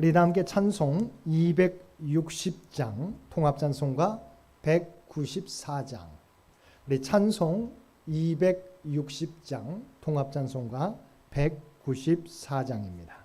우리 다 함께 찬송 260장 통합 찬송가 194장. 우리 찬송 260장 통합 찬송가 194장입니다.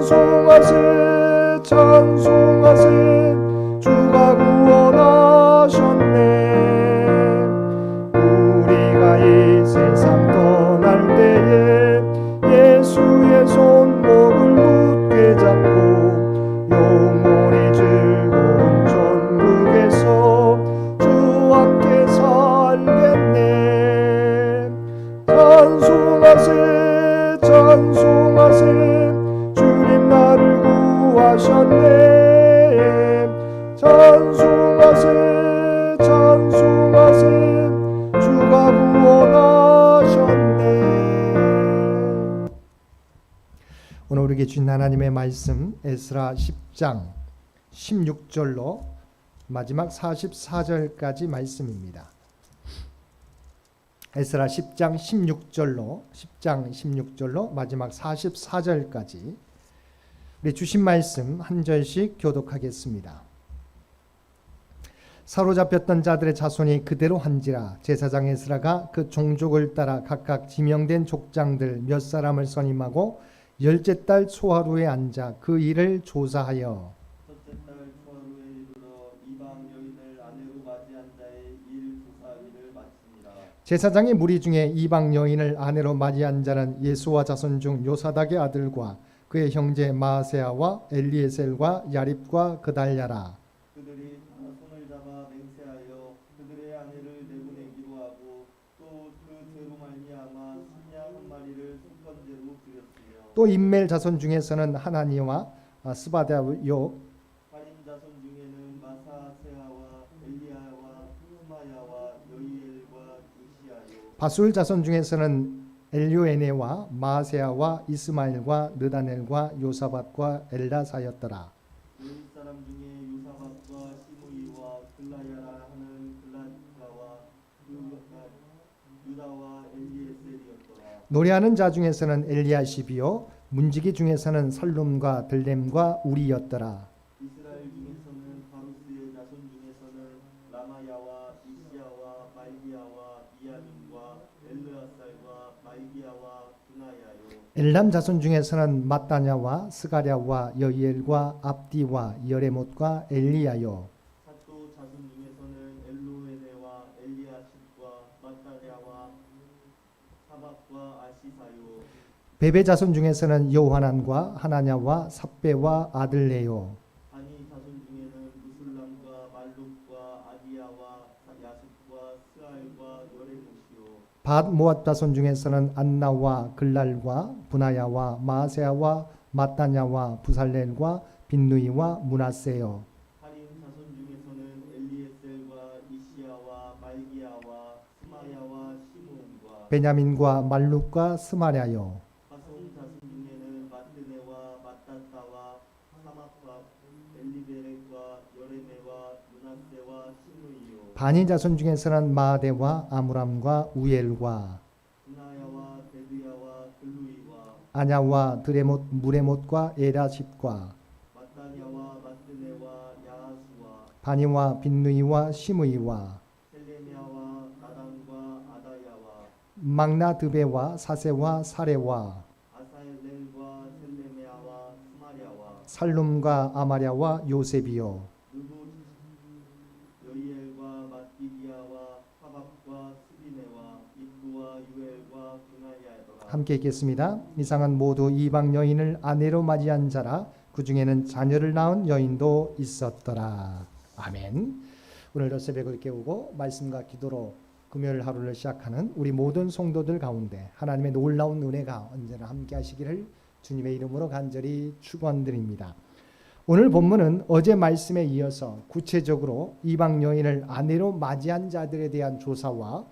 찬송하세 찬송하세. 주가 오늘 우리에게 주신 하나님의 말씀 에스라 10장 16절로 마지막 44절까지 말씀입니다. 에스라 10장 16절로 10장 16절로 마지막 44절까지 우리 주신 말씀 한 절씩 교독하겠습니다. 사로잡혔던 자들의 자손이 그대로 한지라 제사장 에스라가 그 종족을 따라 각각 지명된 족장들 몇 사람을 선임하고 열째 달 초하루에 앉아 그 일을 조사하여. 제사장의 무리 중에 이방 여인을 아내로 맞이한 자는 예수와 자손 중 요사닥의 아들과 그의 형제 마세아와 엘리에셀과 야립과 그달랴라 그들이 손을 잡아 맹세하여 그들의 아내를 내보내기로 하고 또 그 죄로 말미암아 순양 한 마리를 속건제로 드렸으며 또 인멜 자손 중에서는 하나니와 스바다요 가인 자손 중에는 마사세아와 엘리야와 스마야와 여이엘과 이시야요 바술 자손 중에서는 엘료에네와 마세아와 이스마엘과 느다넬과 요사밭과 엘다사였더라. 요이사 사람 중에 요사박과 시므이와 글라야라 하는 글라가와 유다와 엘리에셀이었더라. 노래하는 자 중에서는 엘리야십이요 문지기 중에서는 살룸과 들렘과 우리였더라. 이스라엘 중에서는 바루스의 자손 중에서는 라마야와 이시야와 말기야와 이야민과 엘르아살과 말기야와 분하야요. 엘람 자손 중에서는 마따냐와 스가랴와 여이엘과 압디와 여레못과 엘리야요 사또 자손 중에서는 엘로에네와 엘리아십과 마따냐와 사박과 아시사요. 베베 자손 중에서는 여호하난과 하나냐와 삽베와 아들레요. 바니 자손 중에는 무술람과 말룩과 아디야와 야습과 스알과 여레못이요. 밭 모압 자손 중에서는 안나와 글랄과 분하야와 마세야와 마따냐와 부살렐과 빈누이와 문하세요. 베냐민과 말룩과 스마랴요 하송 자손 중에는 마뜨네와 마따따와 사막과 엘리베렉과 여레메와 문하세와 시므이요 바니 자손 중에서는 마아데와 아므람과 우엘과 아냐와 드레못 무레못과 에라십과 바니와 빈누이와 시므이와 막나드베와 사세와 사레와 살룸과 아마랴와 요셉이요 누구 여이엘과 마띠디아와 하박과 스비네와 입구와 유엘과 분하야더라 함께 읽겠습니다. 이상은 모두 이방 여인을 아내로 맞이한 자라 그 중에는 자녀를 낳은 여인도 있었더라. 아멘. 오늘도 새벽을 깨우고 말씀과 기도로 금요일 하루를 시작하는 우리 모든 성도들 가운데 하나님의 놀라운 은혜가 언제나 함께 하시기를 주님의 이름으로 간절히 축원드립니다. 오늘 본문은 어제 말씀에 이어서 구체적으로 이방 여인을 아내로 맞이한 자들에 대한 조사와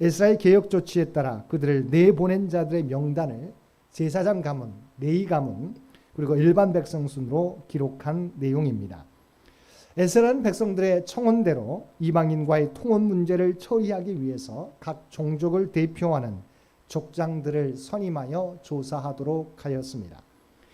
에스라의 개혁 조치에 따라 그들을 내보낸 자들의 명단을 제사장 가문, 레이 가문 그리고 일반 백성 순으로 기록한 내용입니다. 에스라는 백성들의 청원대로 이방인과의 통혼 문제를 처리하기 위해서 각 종족을 대표하는 족장들을 선임하여 조사하도록 하였습니다.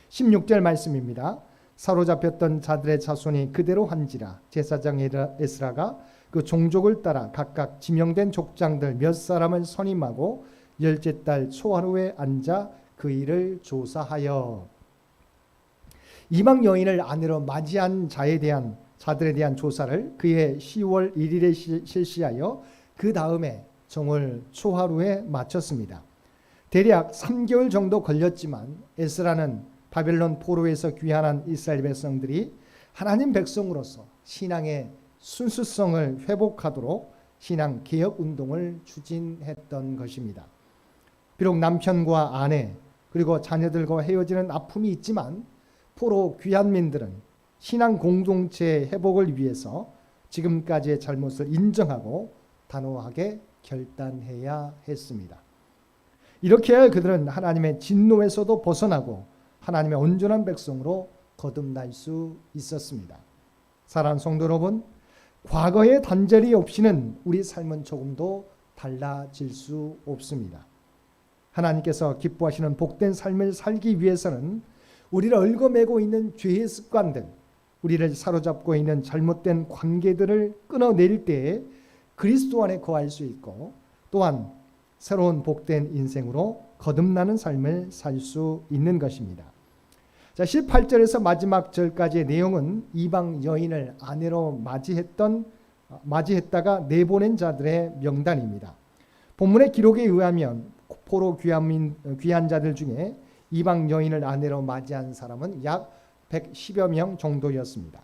16절 말씀입니다. 사로잡혔던 자들의 자손이 그대로 한지라 제사장 에스라가 그 종족을 따라 각각 지명된 족장들 몇 사람을 선임하고 열째 달 초하루에 앉아 그 일을 조사하여 이방 여인을 아내로 맞이한 자에 대한 자들에 대한 조사를 그해 10월 1일에 시- 실시하여 그 다음에 정월 초하루에 마쳤습니다. 대략 3개월 정도 걸렸지만 에스라는 바벨론 포로에서 귀환한 이스라엘 백성들이 하나님 백성으로서 신앙의 순수성을 회복하도록 신앙 개혁 운동을 추진했던 것입니다. 비록 남편과 아내 그리고 자녀들과 헤어지는 아픔이 있지만 포로 귀환민들은 신앙 공동체의 회복을 위해서 지금까지의 잘못을 인정하고 단호하게 결단해야 했습니다. 이렇게 그들은 하나님의 진노에서도 벗어나고 하나님의 온전한 백성으로 거듭날 수 있었습니다. 사랑하는 성도 여러분, 과거의 단절이 없이는 우리 삶은 조금도 달라질 수 없습니다. 하나님께서 기뻐하시는 복된 삶을 살기 위해서는 우리를 얽어매고 있는 죄의 습관들, 우리를 사로잡고 있는 잘못된 관계들을 끊어낼 때에 그리스도 안에 거할 수 있고 또한 새로운 복된 인생으로 거듭나는 삶을 살 수 있는 것입니다. 자, 18절에서 마지막 절까지의 내용은 이방 여인을 아내로 맞이했던 어, 맞이했다가 내보낸 자들의 명단입니다. 본문의 기록에 의하면 포로 귀한민 귀한 자들 중에 이방 여인을 아내로 맞이한 사람은 약 110여 명 정도였습니다.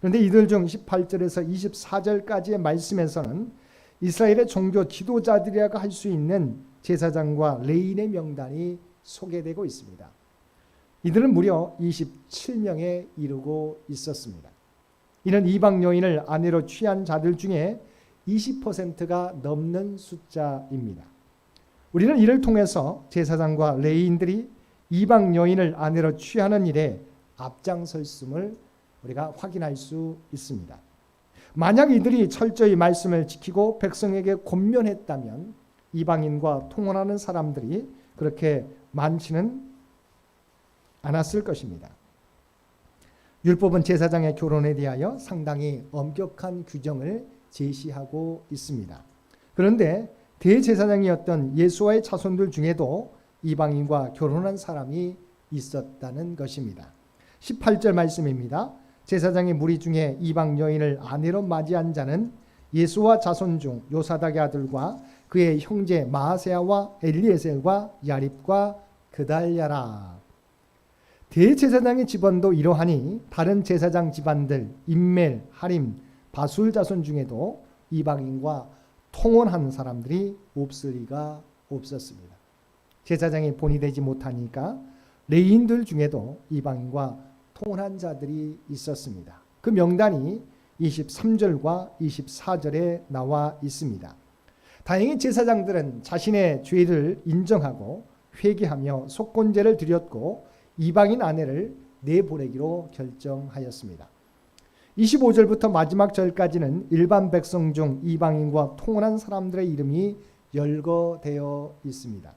그런데 이들 중 18절에서 24절까지의 말씀에서는 이스라엘의 종교 지도자들이라고 할 수 있는 제사장과 레인의 명단이 소개되고 있습니다. 이들은 무려 27명에 이르고 있었습니다. 이는 이방 여인을 아내로 취한 자들 중에 20%가 넘는 숫자입니다. 우리는 이를 통해서 제사장과 레인들이 이방 여인을 아내로 취하는 일에 앞장설심을 우리가 확인할 수 있습니다. 만약 이들이 철저히 말씀을 지키고 백성에게 권면했다면 이방인과 통혼하는 사람들이 그렇게 많지는 않았을 것입니다. 율법은 제사장의 결혼에 대하여 상당히 엄격한 규정을 제시하고 있습니다. 그런데 대제사장이었던 예수와의 자손들 중에도 이방인과 결혼한 사람이 있었다는 것입니다. 18절 말씀입니다. 제사장의 무리 중에 이방 여인을 아내로 맞이한 자는 예수와 자손 중 요사닥의 아들과 그의 형제 마아세아와 엘리에셀과 야립과 그달야라. 대제사장의 집안도 이러하니 다른 제사장 집안들 임멜, 하림, 바술 자손 중에도 이방인과 통혼한 사람들이 없을 리가 없었습니다. 제사장이 본이 되지 못하니까 레인들 중에도 이방인과 통혼한 자들이 있었습니다. 그 명단이 23절과 24절에 나와 있습니다. 다행히 제사장들은 자신의 죄를 인정하고 회개하며 속건제를 드렸고 이방인 아내를 내보내기로 결정하였습니다. 25절부터 마지막 절까지는 일반 백성 중 이방인과 통혼한 사람들의 이름이 열거되어 있습니다.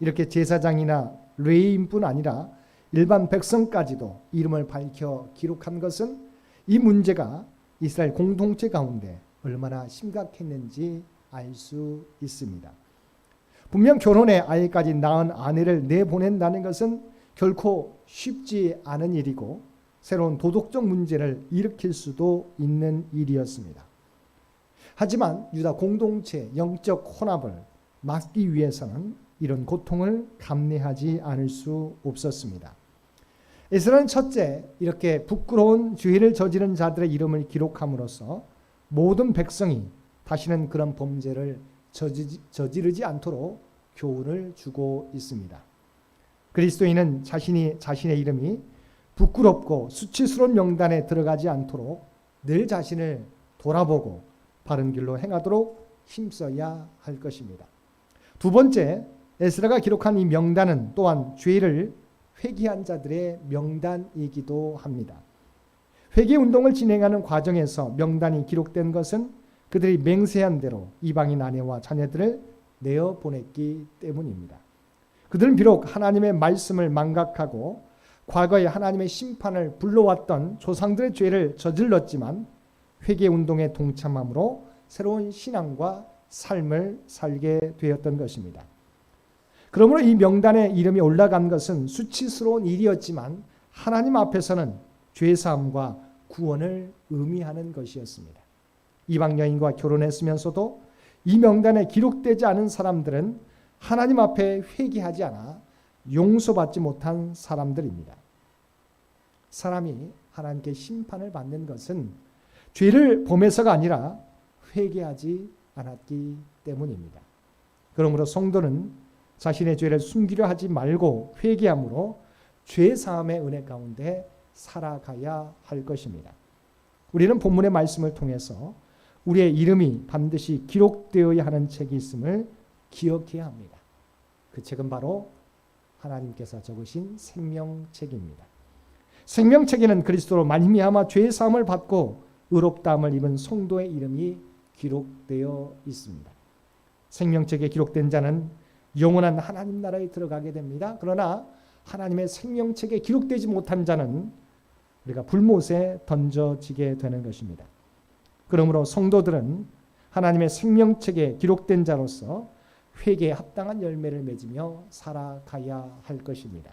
이렇게 제사장이나 레위인뿐 아니라 일반 백성까지도 이름을 밝혀 기록한 것은 이 문제가 이스라엘 공동체 가운데 얼마나 심각했는지 알 수 있습니다. 분명 결혼해 아이까지 낳은 아내를 내보낸다는 것은 결코 쉽지 않은 일이고 새로운 도덕적 문제를 일으킬 수도 있는 일이었습니다. 하지만 유다 공동체 영적 혼합을 막기 위해서는 이런 고통을 감내하지 않을 수 없었습니다. 에스라는 첫째 이렇게 부끄러운 죄를 저지른 자들의 이름을 기록함으로써 모든 백성이 다시는 그런 범죄를 저지, 저지르지 않도록 교훈을 주고 있습니다. 그리스도인은 자신이 자신의 이름이 부끄럽고 수치스러운 명단에 들어가지 않도록 늘 자신을 돌아보고 바른 길로 행하도록 힘써야 할 것입니다. 두 번째, 에스라가 기록한 이 명단은 또한 죄를 회개한 자들의 명단이기도 합니다. 회개 운동을 진행하는 과정에서 명단이 기록된 것은 그들이 맹세한 대로 이방인 아내와 자녀들을 내어 보냈기 때문입니다. 그들은 비록 하나님의 말씀을 망각하고 과거에 하나님의 심판을 불러왔던 조상들의 죄를 저질렀지만 회개 운동에 동참함으로 새로운 신앙과 삶을 살게 되었던 것입니다. 그러므로 이 명단에 이름이 올라간 것은 수치스러운 일이었지만 하나님 앞에서는 죄 사함과 구원을 의미하는 것이었습니다. 이방 여인과 결혼했으면서도 이 명단에 기록되지 않은 사람들은 하나님 앞에 회개하지 않아 용서받지 못한 사람들입니다. 사람이 하나님께 심판을 받는 것은 죄를 범해서가 아니라 회개하지 않았기 때문입니다. 그러므로 성도는 자신의 죄를 숨기려 하지 말고 회개함으로 죄 사함의 은혜 가운데 살아가야 할 것입니다. 우리는 본문의 말씀을 통해서 우리의 이름이 반드시 기록되어야 하는 책이 있음을 기억해야 합니다. 그 책은 바로 하나님께서 적으신 생명책입니다. 생명책에는 그리스도로 말미암아 죄 사함을 받고 의롭다함을 입은 성도의 이름이 기록되어 있습니다. 생명책에 기록된 자는 영원한 하나님 나라에 들어가게 됩니다. 그러나 하나님의 생명책에 기록되지 못한 자는 우리가 불못에 던져지게 되는 것입니다. 그러므로 성도들은 하나님의 생명책에 기록된 자로서 회개에 합당한 열매를 맺으며 살아가야 할 것입니다.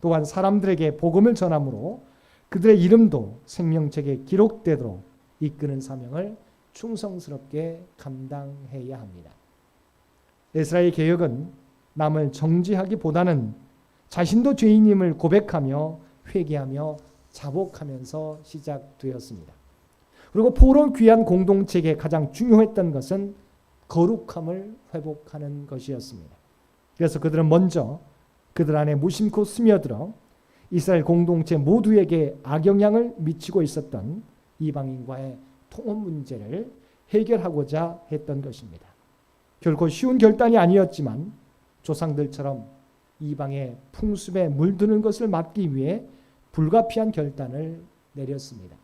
또한 사람들에게 복음을 전함으로 그들의 이름도 생명책에 기록되도록 이끄는 사명을 충성스럽게 감당해야 합니다. 에스라의 개혁은 남을 정지하기보다는 자신도 죄인임을 고백하며 회개하며 자복하면서 시작되었습니다. 그리고 포로 귀한 공동체에 가장 중요했던 것은 거룩함을 회복하는 것이었습니다. 그래서 그들은 먼저 그들 안에 무심코 스며들어 이스라엘 공동체 모두에게 악영향을 미치고 있었던 이방인과의 통혼 문제를 해결하고자 했던 것입니다. 결코 쉬운 결단이 아니었지만 조상들처럼 이방의 풍습에 물드는 것을 막기 위해 불가피한 결단을 내렸습니다.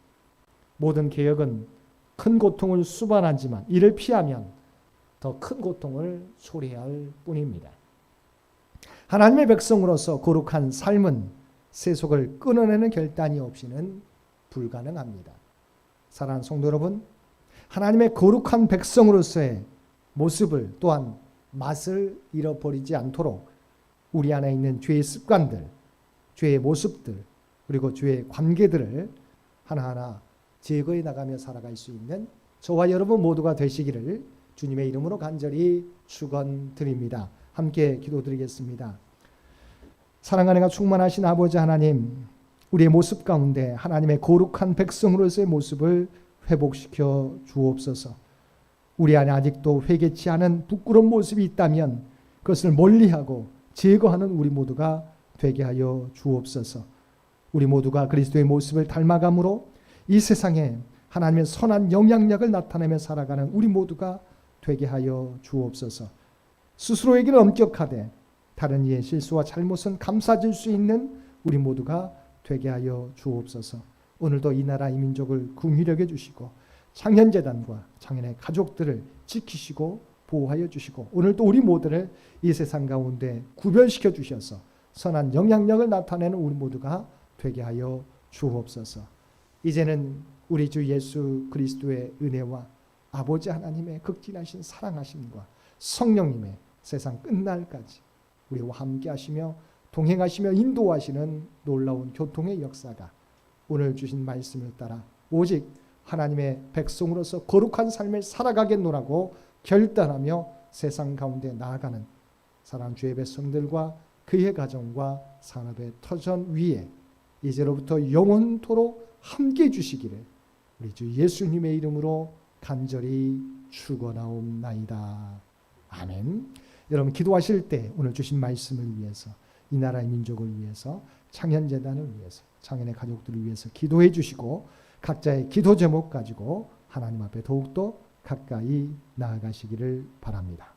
모든 개혁은 큰 고통을 수반하지만 이를 피하면 더 큰 고통을 초래해야 할 뿐입니다. 하나님의 백성으로서 거룩한 삶은 세속을 끊어내는 결단이 없이는 불가능합니다. 사랑하는 성도 여러분, 하나님의 거룩한 백성으로서의 모습을 또한 맛을 잃어버리지 않도록 우리 안에 있는 죄의 습관들, 죄의 모습들, 그리고 죄의 관계들을 하나하나 제거해 나가며 살아갈 수 있는 저와 여러분 모두가 되시기를 주님의 이름으로 간절히 축원드립니다. 함께 기도드리겠습니다. 사랑하는 가 충만하신 아버지 하나님, 우리의 모습 가운데 하나님의 거룩한 백성으로서의 모습을 회복시켜 주옵소서. 우리 안에 아직도 회개치 않은 부끄러운 모습이 있다면 그것을 멀리하고 제거하는 우리 모두가 되게 하여 주옵소서. 우리 모두가 그리스도의 모습을 닮아감으로 이 세상에 하나님의 선한 영향력을 나타내며 살아가는 우리 모두가 되게 하여 주옵소서. 스스로에게는 엄격하되 다른 이의 실수와 잘못은 감싸질 수 있는 우리 모두가 되게 하여 주옵소서. 오늘도 이 나라 이 민족을 궁휼하게 주시고 창현 재단과 창현의 가족들을 지키시고 보호하여 주시고 오늘도 우리 모두를 이 세상 가운데 구별시켜 주셔서 선한 영향력을 나타내는 우리 모두가 되게 하여 주옵소서. 이제는 우리 주 예수 그리스도의 은혜와 아버지 하나님의 극진하신 사랑하심과 성령님의 세상 끝날까지 우리와 함께 하시며 동행하시며 인도하시는 놀라운 교통의 역사가 오늘 주신 말씀을 따라 오직 하나님의 백성으로서 거룩한 삶을 살아가겠노라고 결단하며 세상 가운데 나아가는 사랑 주의 백성들과 그의 가정과 산업의 터전 위에 이제로부터 영원토록 함께 해 주시기를 우리 주 예수님의 이름으로 간절히 축원하옵나이다. 아멘. 여러분 기도하실 때 오늘 주신 말씀을 위해서 이 나라의 민족을 위해서 창현 재단을 위해서 창현의 가족들을 위해서 기도해 주시고 각자의 기도 제목 가지고 하나님 앞에 더욱더 가까이 나아가시기를 바랍니다.